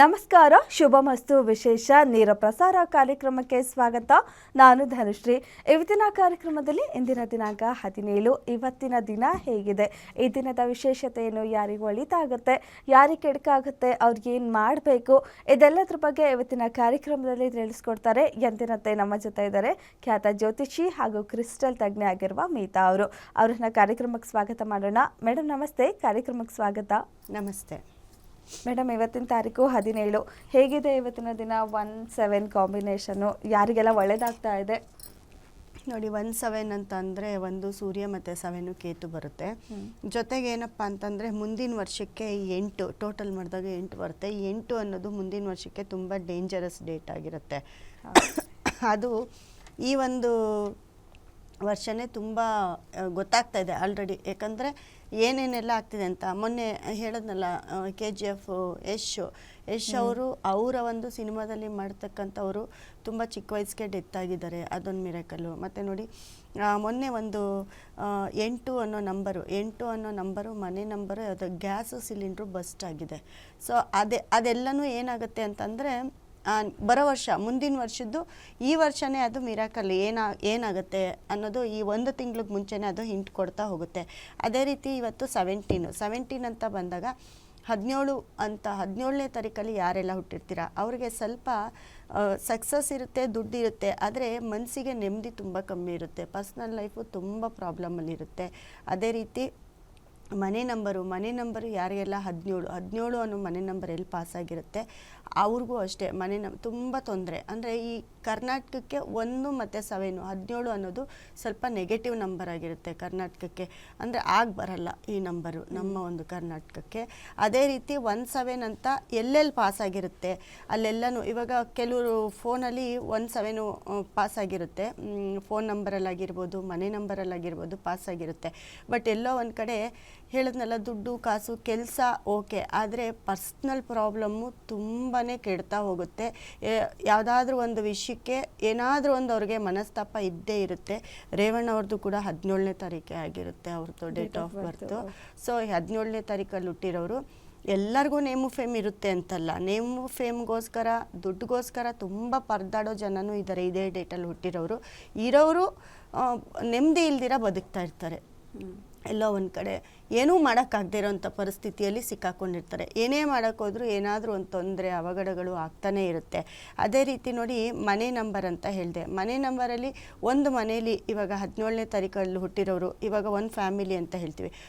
ನಮಸ್ಕಾರ ಶುಭಮಸ್ತು ವಿಶೇಷ ನೇರ ಪ್ರಸಾರ ಕಾರ್ಯಕ್ರಮಕ್ಕೆ ಸ್ವಾಗತ. ನಾನು ಧನುಶ್ರೀ. ಇವತ್ತಿನ ಕಾರ್ಯಕ್ರಮದಲ್ಲಿ ಇಂದಿನ ದಿನಾಂಕ ಹದಿನೇಳು. ಇವತ್ತಿನ ದಿನ ಹೇಗಿದೆ? ಈ ದಿನದ ವಿಶೇಷತೆಯನ್ನು ಯಾರಿಗೂ ಒಳಿತಾಗುತ್ತೆ ಯಾರಿಗೆ ಕೆಡಕಾಗುತ್ತೆ? ಅವ್ರಿಗೆ ಏನು ಮಾಡಬೇಕು? ಇದೆಲ್ಲದ್ರ ಬಗ್ಗೆ ಇವತ್ತಿನ ಕಾರ್ಯಕ್ರಮದಲ್ಲಿ ತಿಳಿಸ್ಕೊಡ್ತಾರೆ ಎಂದಿನಂತೆ ನಮ್ಮ ಜೊತೆ ಇದ್ದಾರೆ ಖ್ಯಾತ ಜ್ಯೋತಿಷಿ ಹಾಗೂ ಕ್ರಿಸ್ಟಲ್ ತಜ್ಞೆ ಆಗಿರುವ ಮೀತಾ ಅವರು. ಅವ್ರನ್ನ ಕಾರ್ಯಕ್ರಮಕ್ಕೆ ಸ್ವಾಗತ ಮಾಡೋಣ. ಮೇಡಮ್ ನಮಸ್ತೆ. ಕಾರ್ಯಕ್ರಮಕ್ಕೆ ಸ್ವಾಗತ. ನಮಸ್ತೆ. ಮೇಡಮ್ ಇವತ್ತಿನ ತಾರೀಕು ಹದಿನೇಳು. ಹೇಗಿದೆ ಇವತ್ತಿನ ದಿನ? ಒನ್ ಸೆವೆನ್ ಕಾಂಬಿನೇಷನು ಯಾರಿಗೆಲ್ಲ ಒಳ್ಳೇದಾಗ್ತಾ ಇದೆ? ನೋಡಿ ಒನ್ ಸೆವೆನ್ ಅಂತ ಅಂದರೆ ಒಂದು ಸೂರ್ಯ ಮತ್ತು ಸೆವೆನು ಕೇತು ಬರುತ್ತೆ. ಜೊತೆಗೆ ಏನಪ್ಪ ಅಂತಂದರೆ ಮುಂದಿನ ವರ್ಷಕ್ಕೆ ಎಂಟು ಟೋಟಲ್ ಮಾಡಿದಾಗ ಎಂಟು ಬರುತ್ತೆ. ಈ ಎಂಟು ಅನ್ನೋದು ಮುಂದಿನ ವರ್ಷಕ್ಕೆ ತುಂಬ ಡೇಂಜರಸ್ ಡೇಟ್ ಆಗಿರುತ್ತೆ. ಅದು ಈ ಒಂದು ವರ್ಷನೇ ತುಂಬ ಗೊತ್ತಾಗ್ತಾ ಇದೆ ಆಲ್ರೆಡಿ ಯಾಕಂದರೆ ಏನೇನೆಲ್ಲ ಆಗ್ತಿದೆ ಅಂತ. ಮೊನ್ನೆ ಹೇಳಿದ್ನಲ್ಲ K G F Yash. Yash ಅವರು ಅವರ ಒಂದು ಸಿನಿಮಾದಲ್ಲಿ ಮಾಡ್ತಕ್ಕಂಥವರು ತುಂಬ ಚಿಕ್ಕ ವಯಸ್ಸಿಗೆ ಡೆತ್ ಆಗಿದ್ದಾರೆ. ಅದೊಂದು ಮಿರಕಲ್ಲು ಮತ್ತು ನೋಡಿ ಮೊನ್ನೆ ಒಂದು ಎಂಟು ಅನ್ನೋ ನಂಬರು ಎಂಟು ಅನ್ನೋ ನಂಬರು ಮನೆ ನಂಬರು ಅದು ಗ್ಯಾಸು ಸಿಲಿಂಡ್ರು ಬಸ್ಟ್ ಆಗಿದೆ. ಸೊ ಅದೇ ಅದೆಲ್ಲನೂ ಏನಾಗುತ್ತೆ ಅಂತಂದರೆ ಬರೋ ವರ್ಷ, ಮುಂದಿನ ವರ್ಷದ್ದು ಈ ವರ್ಷನೇ ಅದು ಮಿರಾಕಲ್ ಏನ, ಏನಾಗುತ್ತೆ ಅನ್ನೋದು ಈ ಒಂದು ತಿಂಗ್ಳಿಗೆ ಮುಂಚೆನೇ ಅದು ಹಿಂಟ್ ಕೊಡ್ತಾ ಹೋಗುತ್ತೆ. ಅದೇ ರೀತಿ ಇವತ್ತು ಸೆವೆಂಟೀನು ಸೆವೆಂಟೀನ್ ಅಂತ ಬಂದಾಗ ಹದಿನೇಳು ಅಂತ, ಹದಿನೇಳನೇ ತಾರೀಕಲ್ಲಿ ಯಾರೆಲ್ಲ ಹುಟ್ಟಿರ್ತೀರ? ಅವ್ರಿಗೆ ಸ್ವಲ್ಪ ಸಕ್ಸಸ್ ಇರುತ್ತೆ, ದುಡ್ಡು ಇರುತ್ತೆ, ಆದರೆ ಮನಸ್ಸಿಗೆ ನೆಮ್ಮದಿ ತುಂಬ ಕಮ್ಮಿ ಇರುತ್ತೆ. ಪರ್ಸ್ನಲ್ ಲೈಫು ತುಂಬ ಪ್ರಾಬ್ಲಮಲ್ಲಿರುತ್ತೆ ಅದೇ ರೀತಿ ಮನೆ ನಂಬರು ಮನೆ ನಂಬರು ಯಾರಿಗೆಲ್ಲ ಹದಿನೇಳು ಹದಿನೇಳು ಅನ್ನೋ ಮನೆ ನಂಬರ್ ಎಲ್ಲಿ ಪಾಸಾಗಿರುತ್ತೆ ಅವ್ರಿಗೂ ಅಷ್ಟೇ ಮನೆ ನಂಬ ತುಂಬ ತೊಂದರೆ. ಅಂದರೆ ಈ ಕರ್ನಾಟಕಕ್ಕೆ ಒಂದು ಮತ್ತು ಸವೆನು ಹದಿನೇಳು ಅನ್ನೋದು ಸ್ವಲ್ಪ ನೆಗೆಟಿವ್ ನಂಬರ್ ಆಗಿರುತ್ತೆ ಕರ್ನಾಟಕಕ್ಕೆ. ಅಂದರೆ ಆಗ ಬರಲ್ಲ ಈ ನಂಬರು ನಮ್ಮ ಒಂದು ಕರ್ನಾಟಕಕ್ಕೆ. ಅದೇ ರೀತಿ ಒನ್ ಸೆವೆನ್ ಅಂತ ಎಲ್ಲೆಲ್ಲಿ ಪಾಸ್ ಆಗಿರುತ್ತೆ ಅಲ್ಲೆಲ್ಲನೂ ಇವಾಗ ಕೆಲವರು ಫೋನಲ್ಲಿ ಒನ್ ಸೆವೆನು ಪಾಸ್ ಆಗಿರುತ್ತೆ. ಫೋನ್ ನಂಬರಲ್ಲಾಗಿರ್ಬೋದು ಮನೆ ನಂಬರಲ್ಲಾಗಿರ್ಬೋದು ಪಾಸ್ ಆಗಿರುತ್ತೆ. ಬಟ್ ಎಲ್ಲೋ ಒಂದು ಕಡೆ ಹೇಳಿದ್ನಲ್ಲ ದುಡ್ಡು ಕಾಸು ಕೆಲಸ ಓಕೆ. ಆದರೆ ಪರ್ಸ್ನಲ್ ಪ್ರಾಬ್ಲಮ್ಮು ತುಂಬಾ ಕೆಡ್ತಾ ಹೋಗುತ್ತೆ. ಯಾವುದಾದ್ರೂ ಒಂದು ವಿಷಯಕ್ಕೆ ಏನಾದರೂ ಒಂದು ಅವ್ರಿಗೆ ಮನಸ್ತಾಪ ಇದ್ದೇ ಇರುತ್ತೆ. ರೇವಣ್ಣ ಅವ್ರದ್ದು ಕೂಡ ಹದಿನೇಳನೇ ತಾರೀಕೆ ಆಗಿರುತ್ತೆ ಅವ್ರದ್ದು ಡೇಟ್ ಆಫ್ ಬರ್ತು ಸೊ ಹದಿನೇಳನೇ ತಾರೀಕಲ್ಲಿ ಹುಟ್ಟಿರೋರು ಎಲ್ಲರಿಗೂ ನೇಮು ಫೇಮ್ ಇರುತ್ತೆ ಅಂತಲ್ಲ. ನೇಮು ಫೇಮ್ಗೋಸ್ಕರ ದುಡ್ಡುಗೋಸ್ಕರ ತುಂಬ ಪರದಾಡೋ ಜನನೂ ಇದ್ದಾರೆ ಇದೇ ಡೇಟಲ್ಲಿ ಹುಟ್ಟಿರೋರು. ಇರೋರು ನೆಮ್ಮದಿ ಇಲ್ದಿರ ಬದುಕ್ತಾ ಇರ್ತಾರೆ. ಎಲ್ಲೋ ಒಂದು ಕಡೆ. ಏನೂ ಮಾಡೋಕ್ಕಾಗದೇ ಇರೋಂಥ ಪರಿಸ್ಥಿತಿಯಲ್ಲಿ ಸಿಕ್ಕಾಕೊಂಡಿರ್ತಾರೆ. ಏನೇ ಮಾಡೋಕ್ಕೋದ್ರೂ ಏನಾದರೂ ಒಂದು ತೊಂದರೆ, ಅವಘಡಗಳು ಆಗ್ತಾನೇ ಇರುತ್ತೆ. ಅದೇ ರೀತಿ ನೋಡಿ, ಮನೆ ನಂಬರ್ ಅಂತ ಹೇಳಿದೆ. ಮನೆ ನಂಬರಲ್ಲಿ ಒಂದು ಮನೇಲಿ ಇವಾಗ ಹದಿನೇಳನೇ ತಾರೀಕಲ್ಲಿ ಹುಟ್ಟಿರೋರು, ಇವಾಗ ಒಂದು ಫ್ಯಾಮಿಲಿ ಅಂತ ಹೇಳ್ತೀವಿ.